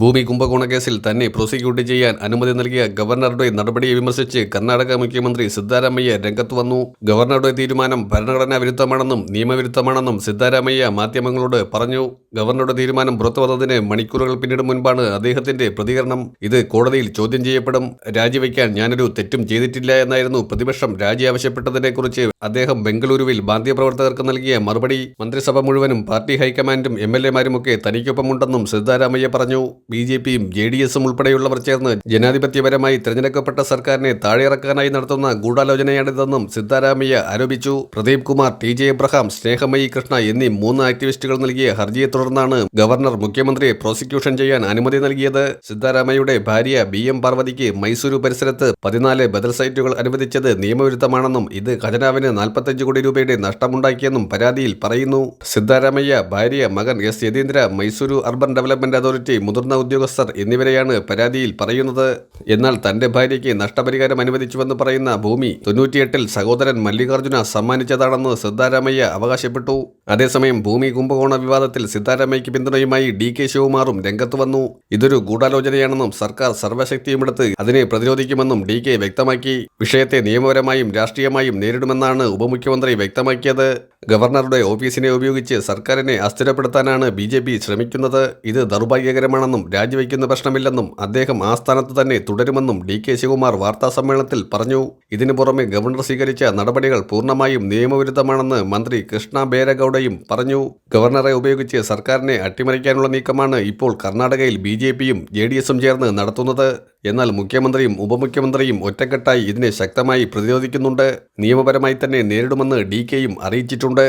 ഭൂമി കുംഭകോണ കേസിൽ തന്നെ പ്രോസിക്യൂട്ട് ചെയ്യാൻ അനുമതി നൽകിയ ഗവർണറുടെ നടപടിയെ വിമർശിച്ച് കർണാടക മുഖ്യമന്ത്രി സിദ്ധാരാമയ്യ രംഗത്ത് വന്നു. ഗവർണറുടെ തീരുമാനം ഭരണഘടനാ വിരുദ്ധമാണെന്നും നിയമവിരുദ്ധമാണെന്നും സിദ്ധാരാമയ്യ മാധ്യമങ്ങളോട് പറഞ്ഞു. ഗവർണറുടെ തീരുമാനം പുറത്തുവന്നതിന് മണിക്കൂറുകൾ പിന്നീട് മുൻപാണ് അദ്ദേഹത്തിന്റെ പ്രതികരണം. ഇത് കോടതിയിൽ ചോദ്യം ചെയ്യപ്പെടും. രാജിവെക്കാൻ ഞാനൊരു തെറ്റും ചെയ്തിട്ടില്ല എന്നായിരുന്നു പ്രതിപക്ഷം രാജി ആവശ്യപ്പെട്ടതിനെക്കുറിച്ച് അദ്ദേഹം ബംഗളൂരുവിൽ മാധ്യമപ്രവർത്തകർക്ക് നൽകിയ മറുപടി. മന്ത്രിസഭ മുഴുവനും പാർട്ടി ഹൈക്കമാൻഡും എം എൽ എമാരുമൊക്കെ തനിക്കൊപ്പമുണ്ടെന്നും സിദ്ധാരാമയ്യ പറഞ്ഞു. ബി ജെ പിയും ജെ ഡി എസും ഉൾപ്പെടെയുള്ളവർ ചേർന്ന് ജനാധിപത്യപരമായി തെരഞ്ഞെടുക്കപ്പെട്ട സർക്കാരിനെ താഴെയിറക്കാനായി നടത്തുന്ന ഗൂഢാലോചനയാണിതെന്നും സിദ്ധാരാമയ്യ ആരോപിച്ചു. Pradeep Kumar T J Abraham Snehamayi Krishna എന്നീ മൂന്ന് ആക്ടിവിസ്റ്റുകൾ നൽകിയ ഹർജിയെ തുടർന്നാണ് ഗവർണർ മുഖ്യമന്ത്രിയെ പ്രോസിക്യൂഷൻ ചെയ്യാൻ അനുമതി നൽകിയത്. സിദ്ധാരാമയ്യയുടെ ഭാര്യ ബി എം പാർവതിക്ക് മൈസൂരു പരിസരത്ത് പതിനാല് ബദൽ സൈറ്റുകൾ അനുവദിച്ചത് നിയമവിരുദ്ധമാണെന്നും ഇത് ഖജനാവിന് നാൽപ്പത്തഞ്ച് കോടി രൂപയുടെ നഷ്ടമുണ്ടാക്കിയെന്നും പരാതിയിൽ പറയുന്നു. സിദ്ധാരാമയ്യ ഭാര്യ മകൻ S Yathindra Mysuru urban development authority മുതിർന്ന ഉദ്യോഗസ്ഥർ എന്നിവരെയാണ് പരാതിയിൽ പറയുന്നത്. എന്നാൽ തന്റെ ഭാര്യയ്ക്ക് നഷ്ടപരിഹാരം അനുവദിച്ചുവെന്ന് പറയുന്ന ഭൂമി തൊണ്ണൂറ്റിയെട്ടിൽ സഹോദരൻ മല്ലികാർജുന സമ്മാനിച്ചതാണെന്ന് സിദ്ധാരാമയ്യ അവകാശപ്പെട്ടു. അതേസമയം ഭൂമി കുംഭകോണ വിവാദത്തിൽ സിദ്ധാരാമയ്യയ്ക്ക് പിന്തുണയുമായി ഡി കെ ശിവകുമാറും രംഗത്ത് വന്നു. ഇതൊരു ഗൂഢാലോചനയാണെന്നും സർക്കാർ സർവശക്തിയുമെടുത്ത് അതിനെ പ്രതിരോധിക്കുമെന്നും ഡി കെ വ്യക്തമാക്കി. വിഷയത്തെ നിയമപരമായും രാഷ്ട്രീയമായും നേരിടുമെന്നാണ് ഉപമുഖ്യമന്ത്രി വ്യക്തമാക്കിയത്. ഗവർണറുടെ ഓഫീസിനെ ഉപയോഗിച്ച് സർക്കാരിനെ അസ്ഥിരപ്പെടുത്താനാണ് ബി ജെ പി ശ്രമിക്കുന്നത്. ഇത് ദൗർഭാഗ്യകരമാണെന്നും രാജിവെക്കുന്ന പ്രശ്നമില്ലെന്നും അദ്ദേഹം ആ സ്ഥാനത്ത് തന്നെ തുടരുമെന്നും ഡി കെ ശിവകുമാർ വാർത്താസമ്മേളനത്തിൽ പറഞ്ഞു. ഇതിനു പുറമെ ഗവർണർ സ്വീകരിച്ച നടപടികൾ പൂർണമായും നിയമവിരുദ്ധമാണെന്ന് മന്ത്രി കൃഷ്ണ ബേരഗൌഡയും പറഞ്ഞു. ഗവർണറെ ഉപയോഗിച്ച് സർക്കാരിനെ അട്ടിമറിക്കാനുള്ള നീക്കമാണ് ഇപ്പോൾ കർണാടകയിൽ ബി ജെ പിയും ജെ ഡി എസും ചേർന്ന് നടത്തുന്നത്. എന്നാൽ മുഖ്യമന്ത്രിയും ഉപമുഖ്യമന്ത്രിയും ഒറ്റക്കെട്ടായി ഇതിനെ ശക്തമായി പ്രതിരോധിക്കുന്നുണ്ട്. നിയമപരമായി തന്നെ നേരിടുമെന്ന് ഡി കെയും അറിയിച്ചിട്ടുണ്ട്.